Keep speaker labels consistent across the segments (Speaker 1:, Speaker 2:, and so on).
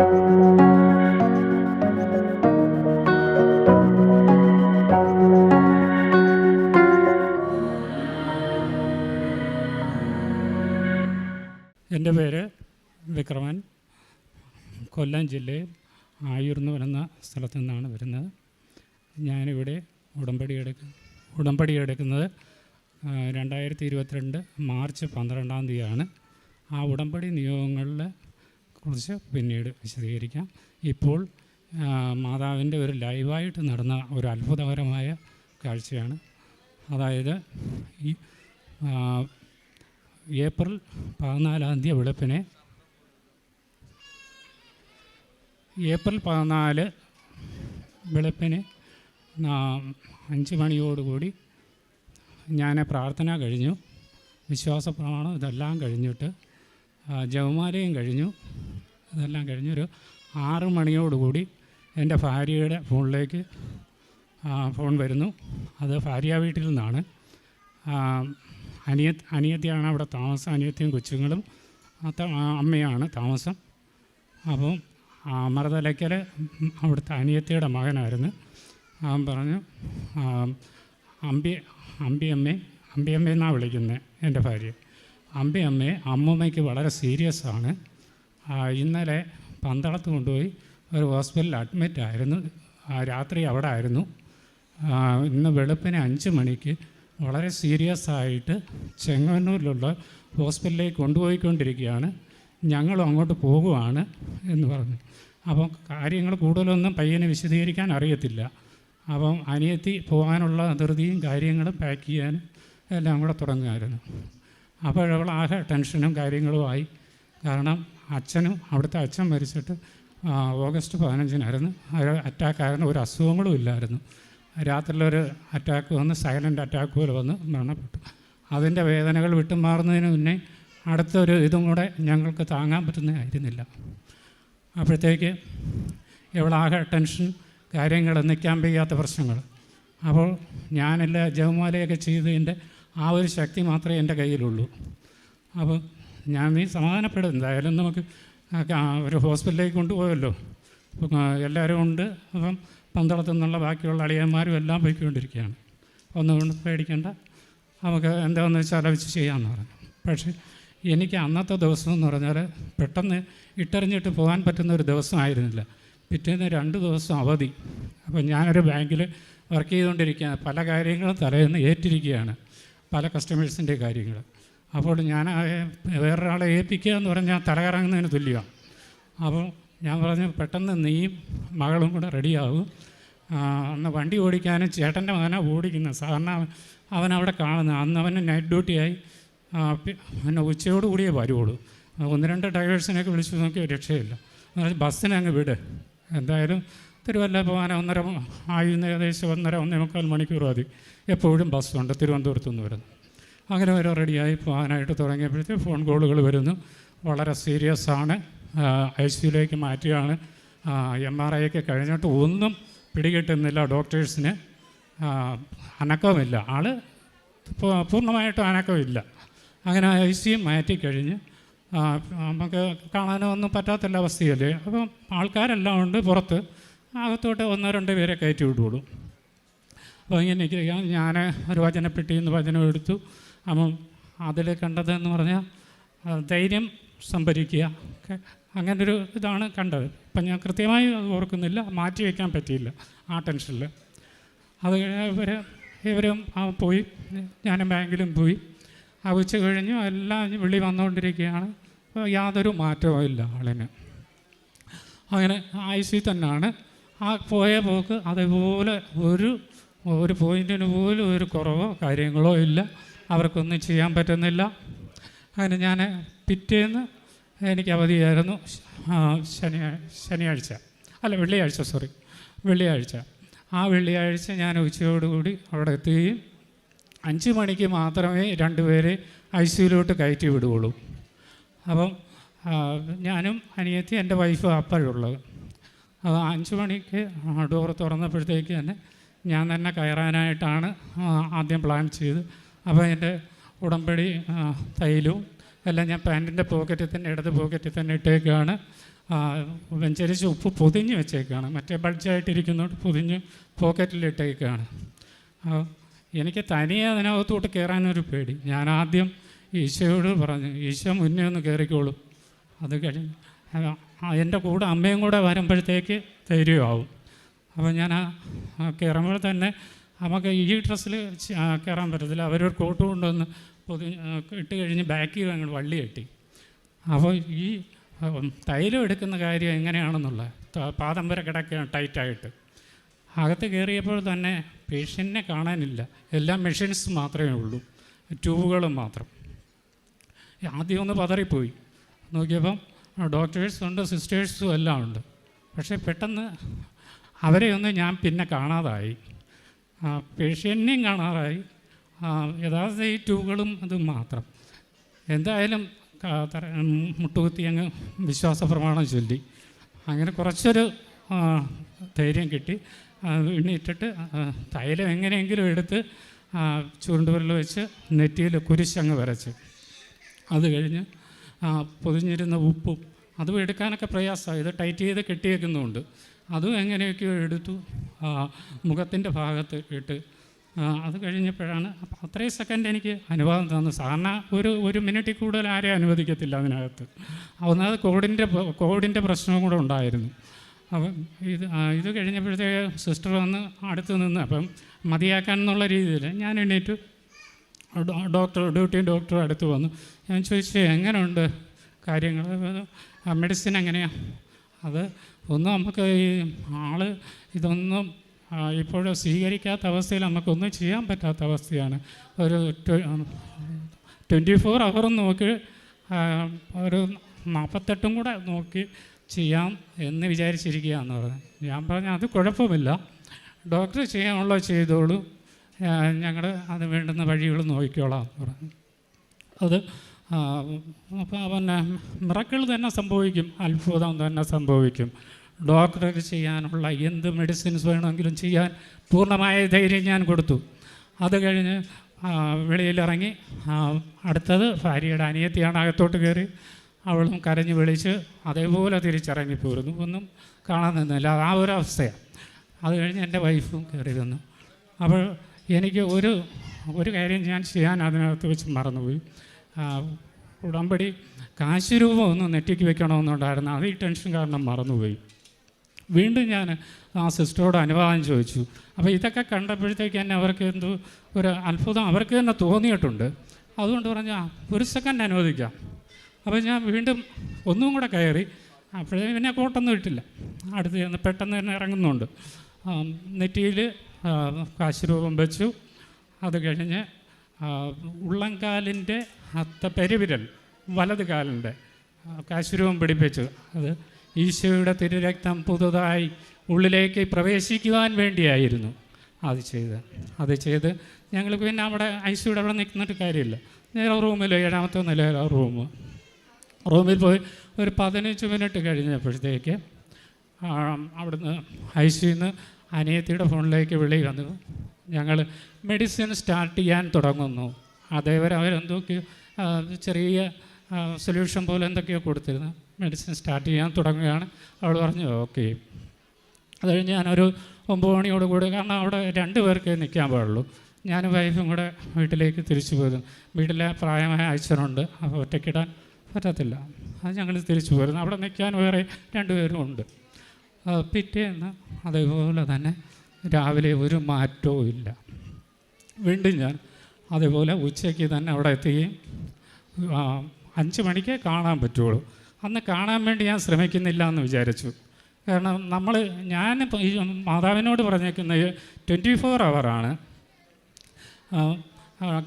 Speaker 1: എന്റെ പേര് വിക്രമൻ. കൊല്ലം ജില്ലയിൽ ആയൂർന്ന് വരുന്ന സ്ഥലത്തു നിന്നാണ് വരുന്നത്. ഞാനിവിടെ ഉടമ്പടി എടുക്ക ഉടമ്പടി എടുക്കുന്നത് രണ്ടായിരത്തി ഇരുപത്തിരണ്ട് മാർച്ച് പന്ത്രണ്ടാം തീയതിയാണ്. ആ ഉടമ്പടി നിയോഗങ്ങളെ കുറിച്ച് പിന്നീട് വിശദീകരിക്കാം. ഇപ്പോൾ മാതാവിന്റെ ഒരു ലൈവായിട്ട് നടന്ന ഒരു അത്ഭുതകരമായ കാഴ്ചയാണ്. അതായത് ഈ ഏപ്രിൽ പതിനാലാം തീയതി വെളുപ്പിനെ ഏപ്രിൽ പതിനാല് വെളുപ്പിന് അഞ്ച് മണിയോടുകൂടി ഞാൻ പ്രാർത്ഥന കഴിഞ്ഞു. വിശ്വാസ പ്രമാണം ഇതെല്ലാം കഴിഞ്ഞിട്ട് ജവമാലയും കഴിഞ്ഞു. ഇതെല്ലാം കഴിഞ്ഞൊരു ആറ് മണിയോടുകൂടി എന്റെ ഭാര്യയുടെ ഫോണിലേക്ക് ഫോൺ വരുന്നു. അത് ഭാര്യ വീട്ടിൽ നിന്നാണ്. അനിയ അനിയത്തിയാണ് അവിടെ താമസം അനിയത്തിയും കൊച്ചുങ്ങളും അമ്മയാണ് താമസം. അപ്പം മറുതലയ്ക്കൽ അവിടുത്തെ അനിയത്തിയുടെ മകനായിരുന്നു. അവൻ പറഞ്ഞു അമ്പി അമ്പിയമ്മേ അമ്പിയമ്മ എന്നാണ് വിളിക്കുന്നത് എന്റെ ഭാര്യ. അമ്പിയമ്മയെ അമ്മൂമ്മയ്ക്ക് വളരെ സീരിയസ് ആണ് ഇന്നലെ പന്തളത്ത് കൊണ്ടുപോയി ഒരു ഹോസ്പിറ്റലിൽ അഡ്മിറ്റ് ആയിരുന്നു. രാത്രി അവിടെ ആയിരുന്നു. ഇന്ന് വെളുപ്പിന് അഞ്ച് മണിക്ക് വളരെ സീരിയസ് ആയിട്ട് ചെങ്ങന്നൂരിലുള്ള ഹോസ്പിറ്റലിലേക്ക് കൊണ്ടുപോയിക്കൊണ്ടിരിക്കുകയാണ്. ഞങ്ങളും അങ്ങോട്ട് പോകുവാണ് എന്ന് പറഞ്ഞു. അപ്പം കാര്യങ്ങൾ കൂടുതലൊന്നും പയ്യനെ വിശദീകരിക്കാൻ അറിയത്തില്ല. അപ്പം അനിയത്തി പോകാനുള്ള ധൃതിയും കാര്യങ്ങളും പാക്ക് ചെയ്യാനും എല്ലാം കൂടെ തുടങ്ങുമായിരുന്നു. അപ്പോഴവൾ ആകെ ടെൻഷനും കാര്യങ്ങളുമായി. കാരണം അച്ഛനും അവിടുത്തെ അച്ഛൻ മരിച്ചിട്ട് ഓഗസ്റ്റ് പതിനഞ്ചിനായിരുന്നു. അറ്റാക്കായിരുന്നു ഒരു അസുഖങ്ങളും ഇല്ലായിരുന്നു. രാത്രിയിലൊരു അറ്റാക്ക് വന്ന് സൈലന്റ് അറ്റാക്ക് പോലെ വന്ന് മരണപ്പെട്ടു. അതിന്റെ വേദനകൾ വിട്ടുമാറുന്നതിന് മുന്നേ അടുത്തൊരു ഇതും കൂടെ ഞങ്ങൾക്ക് താങ്ങാൻ പറ്റുന്നതായിരുന്നില്ല. അപ്പോഴത്തേക്ക് എവളാകെ ടെൻഷൻ കാര്യങ്ങൾ നിൽക്കാൻ വയ്യാത്ത പ്രശ്നങ്ങൾ. അപ്പോൾ ഞാനെല്ലാം ജവമാലയൊക്കെ ചെയ്തതിന്റെ ആ ഒരു ശക്തി മാത്രമേ എന്റെ കയ്യിലുള്ളൂ. അപ്പോൾ ഞാൻ നീ സമാധാനപ്പെടും. എന്തായാലും നമുക്ക് ഒരു ഹോസ്പിറ്റലിലേക്ക് കൊണ്ടുപോയല്ലോ. അപ്പം എല്ലാവരും ഉണ്ട്. അപ്പം പന്തളത്തു നിന്നുള്ള ബാക്കിയുള്ള അളിയന്മാരും എല്ലാം പോയിക്കൊണ്ടിരിക്കുകയാണ്. ഒന്നുകൊണ്ട് പേടിക്കേണ്ട. നമുക്ക് എന്താണെന്ന് വെച്ചാൽ ആലോചിച്ച് ചെയ്യാമെന്ന് പറഞ്ഞു. പക്ഷേ എനിക്ക് അന്നത്തെ ദിവസം എന്ന് പറഞ്ഞാൽ പെട്ടെന്ന് ഇട്ടെറിഞ്ഞിട്ട് പോകാൻ പറ്റുന്ന ഒരു ദിവസമായിരുന്നില്ല പിറ്റേന്ന് രണ്ട് ദിവസം അവധി. അപ്പം ഞാനൊരു ബാങ്കിൽ വർക്ക് ചെയ്തുകൊണ്ടിരിക്കുകയാണ്. പല കാര്യങ്ങളും തലേന്ന് ഏറ്റിരിക്കുകയാണ്. പല കസ്റ്റമേഴ്സിന്റെ കാര്യങ്ങൾ. അപ്പോൾ ഞാൻ വേറൊരാളെ ഏൽപ്പിക്കുക എന്ന് പറഞ്ഞാൽ തലകറങ്ങുന്നതിന് തുല്യമാണ് അപ്പോൾ ഞാൻ പറഞ്ഞു പെട്ടെന്ന് നീയും മകളും കൂടെ റെഡിയാവും. അന്ന് വണ്ടി ഓടിക്കാനും ചേട്ടന്റെ മകനാണ് ഓടിക്കുന്നത്. സാധാരണ അവൻ- അവിടെ കാണുന്നത്. അന്ന് അവന് നൈറ്റ് ഡ്യൂട്ടിയായി പിന്നെ ഉച്ചയോട് കൂടിയേ വരുള്ളൂ ഒന്ന് രണ്ട് ഡ്രൈവേഴ്സിനെയൊക്കെ വിളിച്ചു നോക്കിയ രക്ഷയില്ല. ബസ്സിനെ അങ്ങ് വിട്. എന്തായാലും തിരുവല്ല പോകാൻ ഒന്നര ആയിരുന്ന ഏകദേശം ഒന്നര ഒന്നേ മുക്കാൽ മണിക്കൂർ മതി. എപ്പോഴും ബസ്സുണ്ട്. തിരുവനന്തപുരത്ത് നിന്ന് വരുന്നു അങ്ങനെ വരെ റെഡിയായി പോകാനായിട്ട് തുടങ്ങിയപ്പോഴത്തേക്ക് ഫോൺ കോളുകൾ വരുന്നു. വളരെ സീരിയസ് ആണ്. ഐ സിയിലേക്ക് മാറ്റുകയാണ്. എം ആർ ഐ ഒക്കെ കഴിഞ്ഞിട്ട് ഒന്നും പിടികിട്ടുന്നില്ല ഡോക്ടേഴ്സിന്. അനക്കമില്ല ആൾ പൂർണമായിട്ടും അനക്കമില്ല അങ്ങനെ ഐ സി ആ, നമുക്ക് കാണാനോ ഒന്നും പറ്റാത്തുള്ള അവസ്ഥയല്ലേ? അപ്പം ആൾക്കാരെല്ലാം ഉണ്ട് പുറത്ത്. അകത്തോട്ട് ഒന്നോ രണ്ടോ പേരെ കയറ്റി വിടുള്ളൂ. അപ്പോൾ ഇങ്ങനെ ഞാൻ ഒരു വചനപ്പെട്ടിയിൽ നിന്ന് വചനം എടുത്തു. അപ്പം അതിൽ കണ്ടതെന്ന് പറഞ്ഞാൽ ധൈര്യം സംഭരിക്കുക. അങ്ങനെ അങ്ങനൊരു ഇതാണ് കണ്ടത്. ഇപ്പം ഞാൻ കൃത്യമായി അത് ഓർക്കുന്നില്ല മാറ്റി വയ്ക്കാൻ പറ്റിയില്ല ആ ടെൻഷനിൽ. അത് ഇവർ ഇവരും പോയി ഞാനും ബാങ്കിലും പോയി. ആ ഉച്ച കഴിഞ്ഞു എല്ലാം വിളി വന്നുകൊണ്ടിരിക്കുകയാണ്. യാതൊരു മാറ്റവും ഇല്ല ആളിന്. അങ്ങനെ ഐ സി തന്നെയാണ്. ആ പോയ പോക്ക് അതേപോലെ ഒരു ഒരു പോയിന്റിന് പോലും ഒരു കുറവോ കാര്യങ്ങളോ ഇല്ല. അവർക്കൊന്നും ചെയ്യാൻ പറ്റുന്നില്ല. അങ്ങനെ ഞാൻ പിറ്റേന്ന് എനിക്ക് അവധിയായിരുന്നു. ശനിയാഴ്ച ശനിയാഴ്ച. അല്ല വെള്ളിയാഴ്ച സോറി വെള്ളിയാഴ്ച. ആ വെള്ളിയാഴ്ച ഞാൻ ഉച്ചയോടുകൂടി അവിടെ എത്തുകയും അഞ്ച് മണിക്ക് മാത്രമേ രണ്ടുപേരെ ഐ സിയിലോട്ട് കയറ്റി വിടുകയുള്ളൂ. അപ്പം ഞാനും അനിയത്തി എന്റെ വൈഫും അപ്പോഴുള്ളത്. അത് അഞ്ച് മണിക്ക് ഡോർ തുറന്നപ്പോഴത്തേക്ക് തന്നെ ഞാൻ തന്നെ കയറാനായിട്ടാണ് ആദ്യം പ്ലാൻ ചെയ്ത് അപ്പോൾ എന്റെ ഉടമ്പടി തൈലും എല്ലാം ഞാൻ പാന്റിന്റെ പോക്കറ്റിൽ തന്നെ ഇടത് പോക്കറ്റിൽ തന്നെ ഇട്ടേക്കാണ്. വെഞ്ചരിച്ച് ഉപ്പ് പൊതിഞ്ഞ് വെച്ചേക്കാണ്. മറ്റേ ബൾജായിട്ടിരിക്കുന്നതുകൊണ്ട് പൊതിഞ്ഞ് പോക്കറ്റിലിട്ടേക്കാണ് എനിക്ക് തനിയെ അതിനകത്തോട്ട് കയറാനൊരു പേടി. ഞാൻ ആദ്യം ഈശോയോട് പറഞ്ഞു ഈശോ മുന്നേ ഒന്ന് കയറിക്കോളും. അത് കഴിഞ്ഞ് എന്റെ കൂടെ അമ്മയും കൂടെ വരുമ്പോഴത്തേക്ക് ധൈര്യമാവും. അപ്പോൾ ഞാൻ ആ കയറുമ്പോൾ തന്നെ നമുക്ക് ഈ ഡ്രസ്സിൽ കയറാൻ പറ്റത്തില്ല. അവരൊരു കോട്ട് കൊണ്ടുവന്ന് പൊതി ഇട്ട് കഴിഞ്ഞ് ബാക്കിൽ അങ്ങോട്ട് വള്ളി കെട്ടി. അപ്പോൾ ഈ തൈലം എടുക്കുന്ന കാര്യം എങ്ങനെയാണെന്നുള്ള പാദം വരെ കിടക്കുകയാണ് ടൈറ്റായിട്ട് അകത്ത് കയറിയപ്പോൾ തന്നെ പേഷ്യന്റിനെ കാണാനില്ല. എല്ലാം മെഷീൻസ് മാത്രമേ ഉള്ളൂ. ട്യൂബുകളും മാത്രം. ആദ്യം ഒന്ന് പതറിപ്പോയി. നോക്കിയപ്പം ഡോക്ടേഴ്സും ഉണ്ട് സിസ്റ്റേഴ്സും എല്ലാം ഉണ്ട്. പക്ഷേ പെട്ടെന്ന് അവരെയൊന്നും ഞാൻ പിന്നെ കാണാതായി. പേഷ്യന്റിനെയും കാണാറായി. യഥാർത്ഥ ഈ ട്യൂബുകളും അത് മാത്രം. എന്തായാലും മുട്ടുകുത്തി അങ്ങ് വിശ്വാസ പ്രമാണം ചൊല്ലി. അങ്ങനെ കുറച്ചൊരു ധൈര്യം കിട്ടി. എണ്ണിയിട്ടിട്ട് തൈലം എങ്ങനെയെങ്കിലും എടുത്ത് ആ, ചുരുണ്ടുവിരൽ വെച്ച് നെറ്റിയിൽ കുരിശങ്ങ് വരച്ച്. അത് കഴിഞ്ഞ് പൊതിഞ്ഞിരുന്ന ഉപ്പും അതും എടുക്കാനൊക്കെ പ്രയാസമാണ് ഇത് ടൈറ്റ് ചെയ്ത് കെട്ടിയേക്കുന്നുണ്ട് അതും എങ്ങനെയൊക്കെയോ എടുത്തു മുഖത്തിന്റെ ഭാഗത്ത് ഇട്ട്. അത് കഴിഞ്ഞപ്പോഴാണ് അപ്പം അത്രയും സെക്കൻഡ് എനിക്ക് അനുവാദം തന്നു. സാധാരണ ഒരു ഒരു മിനിറ്റിൽ കൂടുതൽ ആരെയും അനുവദിക്കത്തില്ല അതിനകത്ത്. ഒന്നാമത് കോഡിന്റെ കോഡിന്റെ പ്രശ്നവും കൂടെ ഉണ്ടായിരുന്നു. അപ്പം ഇത് ഇത് കഴിഞ്ഞപ്പോഴത്തേക്ക് സിസ്റ്റർ വന്ന് അടുത്ത് നിന്ന് അപ്പം മതിയാക്കാൻ എന്നുള്ള രീതിയിൽ ഞാൻ എണീറ്റ്. ഡോക്ടർ ഡ്യൂട്ടി ഡോക്ടർ അടുത്ത് വന്നു. ഞാൻ ചോദിച്ചു എങ്ങനെയുണ്ട് കാര്യങ്ങൾ? മെഡിസിൻ എങ്ങനെയാണ് അത് ഒന്നും നമുക്ക് ഈ ആൾ ഇതൊന്നും ഇപ്പോഴും സ്വീകരിക്കാത്ത അവസ്ഥയിൽ നമുക്കൊന്നും ചെയ്യാൻ പറ്റാത്ത അവസ്ഥയാണ്. ഒരു ട്വന്റി ഫോർ അവറും നോക്കി ഒരു നാൽപ്പത്തെട്ടും കൂടെ നോക്കി ചെയ്യാം എന്ന് വിചാരിച്ചിരിക്കുകയെന്ന് പറഞ്ഞു ഞാൻ പറഞ്ഞു അത് കുഴപ്പമില്ല. ഡോക്ടർ ചെയ്യാനുള്ളത് ചെയ്തോളൂ. ഞങ്ങൾ അത് വേണ്ടുന്ന വഴികൾ നോക്കിക്കോളാം എന്ന് പറഞ്ഞു. അത് അപ്പോൾ പിന്നെ മിറക്കിൾ തന്നെ സംഭവിക്കും അത്ഭുതം തന്നെ സംഭവിക്കും. ഡോക്ടർക്ക് ചെയ്യാനുള്ള എന്ത് മെഡിസിൻസ് വേണമെങ്കിലും ചെയ്യാൻ പൂർണമായ ധൈര്യം ഞാൻ കൊടുത്തു. അത് കഴിഞ്ഞ് വെളിയിലിറങ്ങി അടുത്തത് ഭാര്യയുടെ അനിയത്തിയാണ് അകത്തോട്ട് കയറി. അവളും കരഞ്ഞ് വിളിച്ച് അതേപോലെ തിരിച്ചിറങ്ങി പോരുന്നു ഒന്നും കാണാൻ നിന്നില്ല. ആ ഒരു അവസ്ഥയാണ് അത് കഴിഞ്ഞ് എന്റെ വൈഫും കയറി തന്നു അപ്പോൾ എനിക്ക് ഒരു ഒരു കാര്യം ഞാൻ ചെയ്യാൻ അതിനകത്ത് വെച്ച് മറന്നുപോയി. ഉടമ്പടി കാശ് രൂപ ഒന്ന് നെറ്റിക്ക് വെക്കണമെന്നുണ്ടായിരുന്നു. അത് ഈ ടെൻഷൻ കാരണം മറന്നുപോയി. വീണ്ടും ഞാൻ ആ സിസ്റ്ററോട് അനുവാദം ചോദിച്ചു. അപ്പോൾ ഇതൊക്കെ കണ്ടപ്പോഴത്തേക്ക് തന്നെ അവർക്ക് എന്തോ ഒരു അത്ഭുതം. അവർക്ക് തന്നെ തോന്നിയിട്ടുണ്ട്. അതുകൊണ്ട് പറഞ്ഞാൽ "ആ, ഒരു സെക്കൻഡ് അനുവദിക്കാം. അപ്പോൾ ഞാൻ വീണ്ടും ഒന്നും കൂടെ കയറി. അപ്പോഴേ പിന്നെ കോട്ടൊന്നും ഇട്ടില്ല. അടുത്ത് ചെന്ന് പെട്ടെന്ന് തന്നെ ഇറങ്ങുന്നുണ്ട്. നെറ്റിയിൽ കാശ് രൂപം വെച്ചു. അത് കഴിഞ്ഞ് ഉള്ളംകാലിന്റെ അത്ത പെരുവിരൽ വലത് കാലിന്റെ കാശുരൂപം പിടിപ്പിച്ചു. അത് ഈശോയുടെ തിരുരക്തം പുതുതായി ഉള്ളിലേക്ക് പ്രവേശിക്കുവാൻ വേണ്ടിയായിരുന്നു അത് ചെയ്ത് അത് ചെയ്ത് ഞങ്ങൾ പിന്നെ അവിടെ ഐസിയുടെ അവിടെ നിൽക്കുന്നിട്ട് കാര്യമില്ല. നേരെ റൂമിൽ ഏഴാമത്തെ നിലയിലെ റൂം. റൂമിൽ പോയി ഒരു പതിനഞ്ച് മിനിറ്റ് കഴിഞ്ഞപ്പോഴത്തേക്ക് അവിടുന്ന് ഐ നിന്ന് അനിയത്തിയുടെ ഫോണിലേക്ക് വിളി വന്നു. ഞങ്ങൾ മെഡിസിൻ സ്റ്റാർട്ട് ചെയ്യാൻ തുടങ്ങുന്നു. അതേവരെ അവരെന്തൊക്കെയോ ചെറിയ സൊല്യൂഷൻ പോലെ എന്തൊക്കെയോ കൊടുത്തിരുന്നു. മെഡിസിൻ സ്റ്റാർട്ട് ചെയ്യാൻ തുടങ്ങുകയാണ്. അവൾ പറഞ്ഞു ഓക്കെ. അത് കഴിഞ്ഞ് ഞാനൊരു ഒമ്പത് മണിയോട് കൂടി കാരണം അവിടെ രണ്ട് പേർക്ക് നിൽക്കാൻ പാടുള്ളൂ. ഞാൻ വൈഫും കൂടെ വീട്ടിലേക്ക് തിരിച്ചു പോയിരുന്നു വീട്ടിലെ പ്രായമായ അച്ഛനുണ്ട്. അപ്പോൾ ഒറ്റയ്ക്കിടാൻ പറ്റത്തില്ല. അത് ഞങ്ങൾ തിരിച്ചു പോയിരുന്നു അവിടെ നിൽക്കാൻ വേറെ രണ്ടുപേരും ഉണ്ട്. പിറ്റേന്ന് അതേപോലെ തന്നെ രാവിലെ ഒരു മാറ്റവും ഇല്ല. വീണ്ടും ഞാൻ അതേപോലെ ഉച്ചയ്ക്ക് തന്നെ അവിടെ എത്തുകയും അഞ്ച് മണിക്ക് കാണാൻ പറ്റുള്ളൂ. അന്ന് കാണാൻ വേണ്ടി ഞാൻ ശ്രമിക്കുന്നില്ല എന്ന് വിചാരിച്ചു. കാരണം നമ്മൾ ഞാൻ മാതാവിനോട് പറഞ്ഞേക്കുന്നത് ട്വന്റി ഫോർ അവറാണ്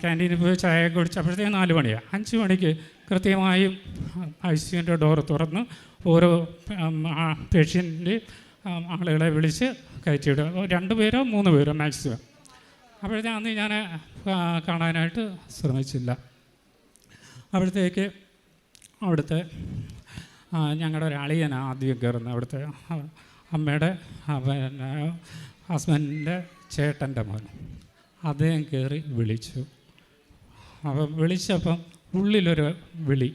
Speaker 1: ക്യാന്റീനിൽ പോയി ചായ കുടിച്ചപ്പോഴത്തേക്ക് നാല് മണിയാണ് അഞ്ച് മണിക്ക് കൃത്യമായും ഐ സിയുന്റെ ഡോർ തുറന്ന് ഓരോ പേഷ്യന്റ് ആളുകളെ വിളിച്ച് കയറ്റിവിടുക രണ്ട് പേരോ മൂന്ന് പേരോ മാക്സിമം അപ്പോഴത്തെ അന്ന് ഞാൻ കാണാനായിട്ട് ശ്രമിച്ചില്ല. അപ്പോഴത്തേക്ക് അവിടുത്തെ ഞങ്ങളുടെ ഒരു അളിയനാണ് ആദ്യം കയറുന്നത് അവിടുത്തെ അമ്മയുടെ പിന്നെ ഹസ്ബൻഡിന്റെ ചേട്ടന്റെ മോൻ. അദ്ദേഹം കയറി വിളിച്ചു. അപ്പം വിളിച്ചപ്പം ഉള്ളിലൊരു വിളി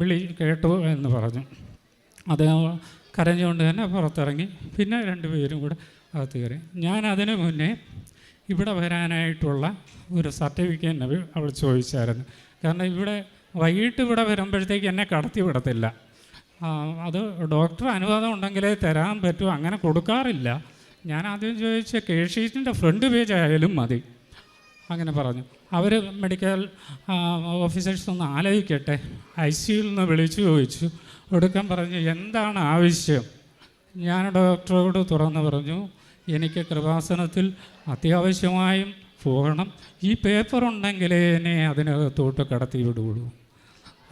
Speaker 1: വിളി കേട്ടു എന്ന് പറഞ്ഞു. അദ്ദേഹം കരഞ്ഞുകൊണ്ട് തന്നെ പുറത്തിറങ്ങി. പിന്നെ രണ്ടുപേരും കൂടെ അകത്ത് കയറി. ഞാൻ അതിന് മുന്നേ ഇവിടെ വരാനായിട്ടുള്ള ഒരു സർട്ടിഫിക്കറ്റ് അവൾ ചോദിച്ചായിരുന്നു. കാരണം ഇവിടെ വൈകിട്ട് ഇവിടെ വരുമ്പോഴത്തേക്ക് എന്നെ കടത്തി വിടത്തില്ല. അത് ഡോക്ടർ അനുവാദം ഉണ്ടെങ്കിലേ തരാൻ പറ്റൂ അങ്ങനെ കൊടുക്കാറില്ല. ഞാൻ ആദ്യം ചോദിച്ച കെ ഷീറ്റിന്റെ ഫ്രണ്ട് പേജ് ആയാലും മതി. അങ്ങനെ പറഞ്ഞു. അവർ മെഡിക്കൽ ഓഫീസേഴ്സ് ഒന്ന് ആലോചിക്കട്ടെ. ഐ സിയിൽ നിന്ന് വിളിച്ചു ചോദിച്ചു. ഒടുക്കം പറഞ്ഞു എന്താണ് ആവശ്യം? ഞാൻ ഡോക്ടറോട് തുറന്ന് പറഞ്ഞു എനിക്ക് കൃപാസനത്തിൽ അത്യാവശ്യമായും പോകണം. ഈ പേപ്പർ ഉണ്ടെങ്കിലേ എന്നെ അതിനകത്തോട്ട് കടത്തി വിടുകയുള്ളൂ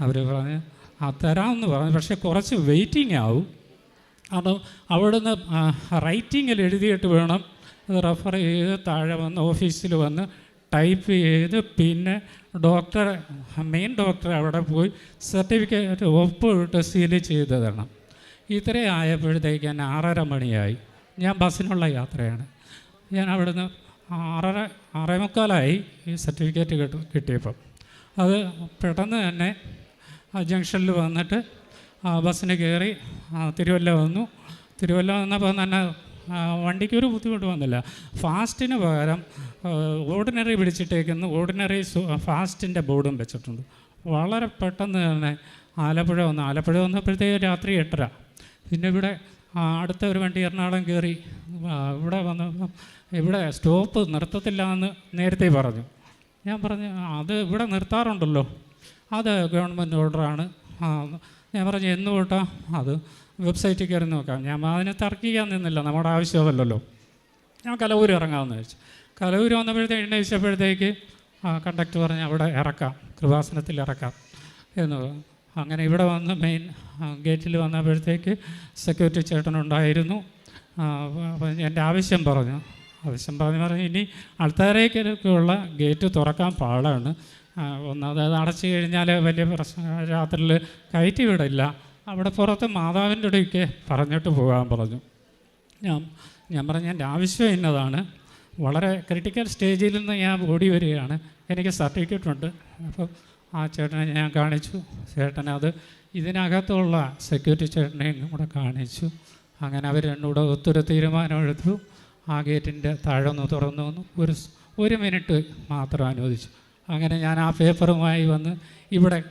Speaker 1: അവർ പറഞ്ഞ് ആ തരാമെന്ന് പറഞ്ഞു. പക്ഷേ കുറച്ച് വെയിറ്റിംഗ് ആവും. അത് അവിടുന്ന് റൈറ്റിങ്ങിൽ എഴുതിയിട്ട് വേണം. അത് റെഫർ ചെയ്ത് താഴെ വന്ന് ഓഫീസിൽ വന്ന് ടൈപ്പ് ചെയ്ത് പിന്നെ ഡോക്ടർ മെയിൻ ഡോക്ടർ അവിടെ പോയി സർട്ടിഫിക്കറ്റ് ഒപ്പ് ഇട്ട് സീൽ ചെയ്ത് തരണം. ഇത്രയും ആയപ്പോഴത്തേക്ക് ആറര മണിയായി. ഞാൻ ബസ്സിനുള്ള യാത്രയാണ്. ഞാൻ അവിടുന്ന് ആറര ആറേമുക്കാലായി ഈ സർട്ടിഫിക്കറ്റ് കിട്ട കിട്ടിയപ്പം. അത് പെട്ടെന്ന് തന്നെ ജംഗ്ഷനിൽ വന്നിട്ട് ആ ബസ്സിന് കയറി തിരുവല്ല വന്നു. തിരുവല്ല വന്നപ്പോൾ തന്നെ വണ്ടിക്ക് ഒരു ബുദ്ധിമുട്ട് വന്നില്ല. ഫാസ്റ്റിന് പകരം ഓർഡിനറി പിടിച്ചിട്ടേക്കുന്ന. ഓർഡിനറി ഫാസ്റ്റിന്റെ ബോർഡും വെച്ചിട്ടുണ്ട്. വളരെ പെട്ടെന്ന് തന്നെ ആലപ്പുഴ വന്നു. ആലപ്പുഴ വന്നപ്പോഴത്തേക്ക് രാത്രി എട്ടര. പിന്നെ ഇവിടെ അടുത്ത ഒരു വണ്ടി എറണാകുളം കയറി ഇവിടെ വന്നപ്പം ഇവിടെ സ്റ്റോപ്പ് നിർത്തത്തില്ല എന്ന് നേരത്തെ പറഞ്ഞു. ഞാൻ പറഞ്ഞു അത് ഇവിടെ നിർത്താറുണ്ടല്ലോ. അത് ഗവൺമെന്റ് ഓർഡറാണ്. ഞാൻ പറഞ്ഞു എന്ന് തൊട്ടാ അത് വെബ്സൈറ്റിൽ കയറി നോക്കാം. ഞാൻ അതിനെ തർക്കിക്കാൻ നിന്നില്ല നമ്മുടെ ആവശ്യമല്ലല്ലോ. ഞാൻ കലവൂർ ഇറങ്ങാമെന്ന് വെച്ചു. കലവൂർ വന്നപ്പോഴത്തേക്ക് എണ്ണയിച്ചപ്പോഴത്തേക്ക് കണ്ടക്ടർ പറഞ്ഞ് അവിടെ ഇറക്കാം കൃപാസനത്തിൽ ഇറക്കാം എന്ന്. അങ്ങനെ ഇവിടെ വന്ന് മെയിൻ ഗേറ്റിൽ വന്നപ്പോഴത്തേക്ക് സെക്യൂരിറ്റി ചേട്ടനുണ്ടായിരുന്നു. എന്റെ ആവശ്യം പറഞ്ഞു. ആവശ്യം പറഞ്ഞു പറഞ്ഞു ഇനി ആൾക്കാരേക്കൊക്കെയുള്ള ഗേറ്റ് തുറക്കാൻ പാടാണ്. ഒന്ന് അതായത് അത് അടച്ചു കഴിഞ്ഞാൽ വലിയ പ്രശ്നം രാത്രിയിൽ കയറ്റി വിടില്ല. അവിടെ പുറത്ത് മാതാവിന്റെ ഇടയ്ക്ക് പറഞ്ഞിട്ട് പോകാൻ പറഞ്ഞു. ഞാൻ ഞാൻ പറഞ്ഞ എന്റെ ആവശ്യം ഇന്നതാണ്. വളരെ ക്രിട്ടിക്കൽ സ്റ്റേജിൽ നിന്ന് ഞാൻ ഓടി വരികയാണ്. എനിക്ക് സർട്ടിഫിക്കറ്റ് ഉണ്ട്. അപ്പോൾ ആ ചേട്ടനെ ഞാൻ കാണിച്ചു. ചേട്ടനെ അത് ഇതിനകത്തുള്ള സെക്യൂരിറ്റി ചേട്ടനെയും കൂടെ കാണിച്ചു. അങ്ങനെ അവർ രണ്ടുകൂടെ ഒത്തൊരു തീരുമാനമെടുത്തു ആ ഗേറ്റിന്റെ താഴൊന്ന് തുറന്നു വന്നു. ഒരു ഒരു മിനിറ്റ് മാത്രം അനുവദിച്ചു. അങ്ങനെ ഞാൻ ആ പേപ്പറുമായി വന്ന് ഇവിടെ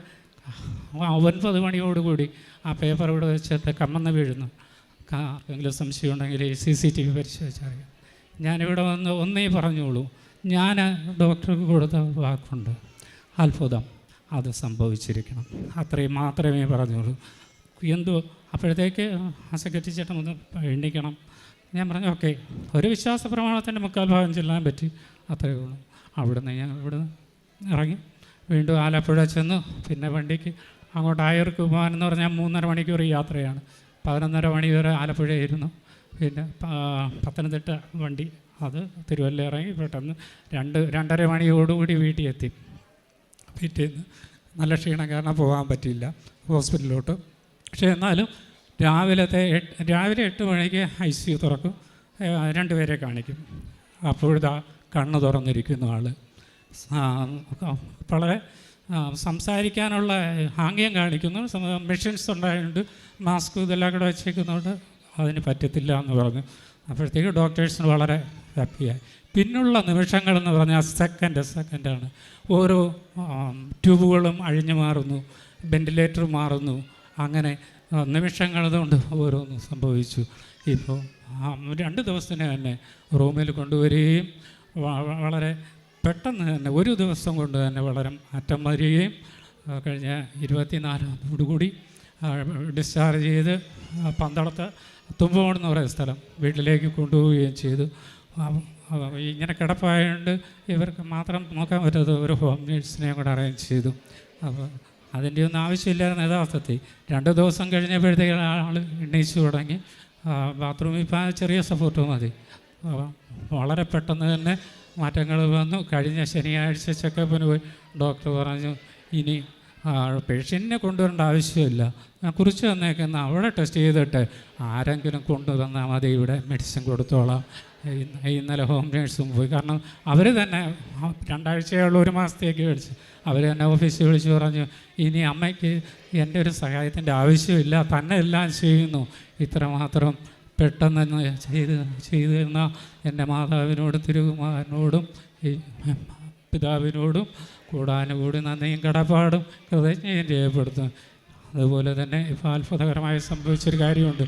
Speaker 1: ഒൻപത് മണിയോടുകൂടി ആ പേപ്പർ ഇവിടെ വെച്ചിട്ട് കമ്മന്ന് വീഴുന്നു. ആർക്കെങ്കിലും സംശയം ഉണ്ടെങ്കിൽ ഈ സി സി ടി വി പരിശോധിച്ചറിയാം ഞാനിവിടെ വന്ന് ഒന്നേ പറഞ്ഞോളൂ. ഞാൻ ഡോക്ടർക്ക് കൊടുത്ത വാക്കുണ്ട്. അത്ഭുതം. അത് സംഭവിച്ചിരിക്കണം. അത്രയും മാത്രമേ പറഞ്ഞുള്ളൂ. എന്തോ അപ്പോഴത്തേക്ക് ആ സെക്രട്ടറി ചേട്ടൻ ഒന്ന് എണ്ണിക്കണം. ഞാൻ പറഞ്ഞു ഓക്കെ ഒരു വിശ്വാസ പ്രമാണത്തിന്റെ മുക്കാൽ ഭാഗം ചെല്ലാൻ പറ്റി. അത്രയേ ഉള്ളൂ. അവിടുന്ന് ഞാൻ ഇവിടുന്ന് ഇറങ്ങി. വീണ്ടും ആലപ്പുഴ ചെന്നു. പിന്നെ വണ്ടിക്ക് അങ്ങോട്ട് ആയൂർക്ക് പോകാനെന്ന് പറഞ്ഞാൽ മൂന്നര മണിക്കൂർ യാത്രയാണ്. പതിനൊന്നര മണി വരെ ആലപ്പുഴയായിരുന്നു. പിന്നെ പത്തനംതിട്ട വണ്ടി. അത് തിരുവല്ല ഇറങ്ങി പെട്ടെന്ന് രണ്ട് രണ്ടര മണിയോടുകൂടി വീട്ടിൽ എത്തി പിറ്റേന്ന് നല്ല ക്ഷീണം കാരണം പോകാൻ പറ്റിയില്ല. ഹോസ്പിറ്റലിലോട്ട്. പക്ഷേ എന്നാലും രാവിലത്തെ രാവിലെ എട്ട് മണിക്ക് ഐ സി യു തുറക്കും. രണ്ട് രണ്ടുപേരെ കാണിക്കും. അപ്പോഴിതാ കണ്ണ് തുറന്നിരിക്കുന്ന ആൾ വളരെ സംസാരിക്കാനുള്ള ആംഗ്യം കാണിക്കുന്നു. മെഷീൻസ് ഉണ്ടായതുകൊണ്ട് മാസ്ക് ഇതെല്ലാം കൂടെ വെച്ചേക്കുന്നതുകൊണ്ട് അതിന് പറ്റത്തില്ല എന്ന് പറഞ്ഞു. അപ്പോഴത്തേക്ക് ഡോക്ടേഴ്സിന് വളരെ ഹാപ്പിയായി പിന്നുള്ള നിമിഷങ്ങളെന്ന് പറഞ്ഞാൽ സെക്കൻഡ് സെക്കൻഡാണ് ഓരോ ട്യൂബുകളും അഴിഞ്ഞു മാറുന്നു വെന്റിലേറ്റർ മാറുന്നു. അങ്ങനെ നിമിഷങ്ങൾ കൊണ്ട് ഓരോന്നും സംഭവിച്ചു. ഇപ്പോൾ രണ്ട് ദിവസത്തിന് തന്നെ റൂമിൽ കൊണ്ടുവരികയും വളരെ പെട്ടെന്ന് തന്നെ ഒരു ദിവസം കൊണ്ട് തന്നെ വളരെ മാറ്റം വരികയും കഴിഞ്ഞ ഇരുപത്തിനാലോടുകൂടി ഡിസ്ചാർജ് ചെയ്ത് പന്തളത്ത് തുമ്പോൺ എന്ന് പറയുന്ന സ്ഥലം വീട്ടിലേക്ക് കൊണ്ടുപോവുകയും ചെയ്തു. ഇങ്ങനെ കിടപ്പായതുകൊണ്ട് ഇവർക്ക് മാത്രം നോക്കാൻ പറ്റാത്ത ഒരു ഹോം നേഴ്സിനെയും കൂടെ അറേഞ്ച് ചെയ്തു. അപ്പോൾ അതിന്റെ ഒന്നും ആവശ്യമില്ലായിരുന്നു യഥാർത്ഥത്തിൽ. രണ്ട് ദിവസം കഴിഞ്ഞപ്പോഴത്തേക്ക് ആൾ എണ്ണീച്ചു തുടങ്ങി. ബാത്റൂമിൽ ഇപ്പോൾ ചെറിയ സപ്പോർട്ട് മതി. വളരെ പെട്ടെന്ന് തന്നെ മാറ്റങ്ങൾ വന്നു. കഴിഞ്ഞ ശനിയാഴ്ച ചെക്കപ്പിന് പോയി. ഡോക്ടർ പറഞ്ഞു ഇനി പേഷ്യന്റിനെ കൊണ്ടുവരേണ്ട ആവശ്യമില്ല. ഞാൻ കുറിച്ച് തന്നേക്കുന്ന അവിടെ ടെസ്റ്റ് ചെയ്തിട്ട് ആരെങ്കിലും കൊണ്ടുവന്നാൽ മതി ഇവിടെ മെഡിസിൻ കൊടുത്തോളാം. ഇന്നലെ ഹോം നേഴ്സും പോയി. കാരണം അവർ തന്നെ രണ്ടാഴ്ചയുള്ള ഒരു മാസത്തേക്ക് മേടിച്ച് അവർ തന്നെ ഓഫീസിൽ വിളിച്ച് പറഞ്ഞു ഇനി അമ്മയ്ക്ക് എന്റെ ഒരു സഹായത്തിന്റെ ആവശ്യമില്ല തന്നെ എല്ലാം ചെയ്യുന്നു. ഇത്രമാത്രം പെട്ടെന്ന് ചെയ്ത് ചെയ്തു എന്റെ മാതാവിനോട് തിരുകുമാരനോടും ഈ പിതാവിനോടും കൂടാനുകൂടി നന്ദിയും കടപ്പാടും കൃതജ്ഞയും രേഖപ്പെടുത്തും അതുപോലെ തന്നെ ഇപ്പോൾ അത്ഭുതകരമായി സംഭവിച്ചൊരു കാര്യമുണ്ട്.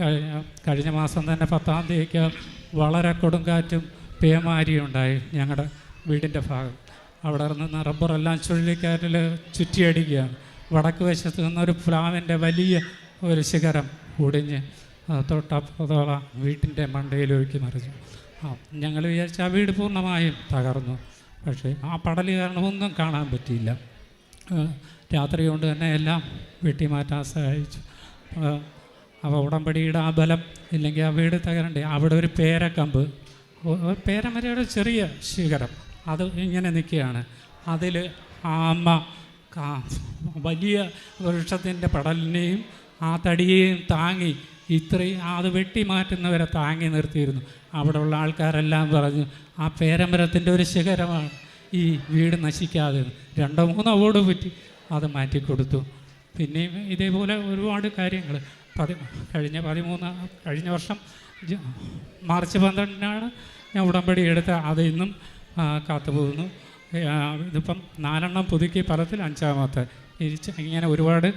Speaker 1: കഴിഞ്ഞ കഴിഞ്ഞ മാസം തന്നെ പത്താം തീയതിക്ക് വളരെ കൊടുങ്കാറ്റും പേമാരിയും ഉണ്ടായി ഞങ്ങളുടെ വീടിന്റെ ഭാഗം. അവിടെ നിന്ന് റബ്ബറെല്ലാം ചുഴലിക്കാറ്റിൽ ചുറ്റിയടിക്കുകയാണ്. വടക്ക് വശത്ത് നിന്നൊരു പ്ലാവിന്റെ വലിയ ഒരു ശിഖരം ഒടിഞ്ഞ് തൊട്ടപ്പതോളം വീട്ടിന്റെ മണ്ടയിലൊഴുക്കി മറിഞ്ഞു. ആ ഞങ്ങൾ വിചാരിച്ച ആ വീട് പൂർണമായും തകർന്നു. പക്ഷേ ആ പടൽ കാരണം ഒന്നും കാണാൻ പറ്റിയില്ല. രാത്രി കൊണ്ട് തന്നെ എല്ലാം വെട്ടി മാറ്റാൻ സഹായിച്ചു അപ്പോൾ ഉടമ്പടിയുടെ ആ ബലം ഇല്ലെങ്കിൽ ആ വീട് തകരണ്ടേ? അവിടെ ഒരു പേരക്കമ്പ്. ഒരു പേരമരയുടെ ചെറിയ ശിഖരം. അത് ഇങ്ങനെ നിൽക്കുകയാണ്. അതിൽ ആ അമ്മ വലിയ വൃക്ഷത്തിന്റെ പടലിനെയും ആ തടിയെയും താങ്ങി ഇത്രയും അത് വെട്ടി മാറ്റുന്നവരെ താങ്ങി നിർത്തിയിരുന്നു. അവിടെയുള്ള ആൾക്കാരെല്ലാം പറഞ്ഞു ആ പേരമരത്തിന്റെ ഒരു ശിഖരമാണ്. ഈ വീട് നശിക്കാതെ. രണ്ടോ മൂന്നോ ഓട് പറ്റി അത് മാറ്റിക്കൊടുത്തു. പിന്നെയും ഇതേപോലെ ഒരുപാട് കാര്യങ്ങൾ. പതി കഴിഞ്ഞ പതിമൂന്ന് കഴിഞ്ഞ വർഷം മാർച്ച് പന്ത്രണ്ടിനാണ് ഞാൻ ഉടമ്പടി എടുത്ത്. അത് ഇന്നും കാത്തുപോകുന്നു. ഇതിപ്പം നാലെണ്ണം പുതുക്കി പലത്തിൽ അഞ്ചാമത്തെ. ഇങ്ങനെ ഒരുപാട്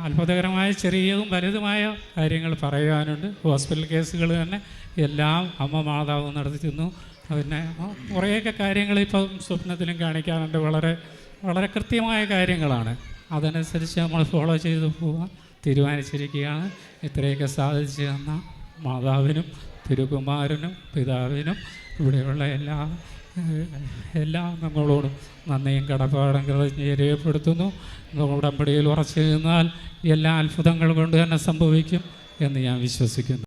Speaker 1: അത്ഭുതകരമായ ചെറിയതും വലുതുമായ കാര്യങ്ങൾ പറയാനുണ്ട് ഹോസ്പിറ്റൽ കേസുകൾ തന്നെ എല്ലാം അമ്മ മാതാവ് നടത്തുന്നു പിന്നെ ആ, കുറേയൊക്കെ കാര്യങ്ങൾ ഇപ്പം സ്വപ്നത്തിലും കാണിക്കാറുണ്ട്. വളരെ വളരെ കൃത്യമായ കാര്യങ്ങളാണ്. അതനുസരിച്ച് നമ്മൾ ഫോളോ ചെയ്ത് പോകാൻ തീരുമാനിച്ചിരിക്കുകയാണ്. ഇത്രയൊക്കെ സാധിച്ചു തന്ന മാതാവിനും തിരുകുമാരനും പിതാവിനും ഇവിടെയുള്ള എല്ലാ എല്ലാ നമ്മളോടും നന്ദിയും കടപ്പാടും കൃതജ്ഞ രേഖപ്പെടുത്തുന്നു. ഉടമ്പടിയിൽ ഉറച്ചു നിന്നാൽ എല്ലാ അത്ഭുതങ്ങൾ കൊണ്ട് തന്നെ സംഭവിക്കും എന്ന് ഞാൻ വിശ്വസിക്കുന്നു.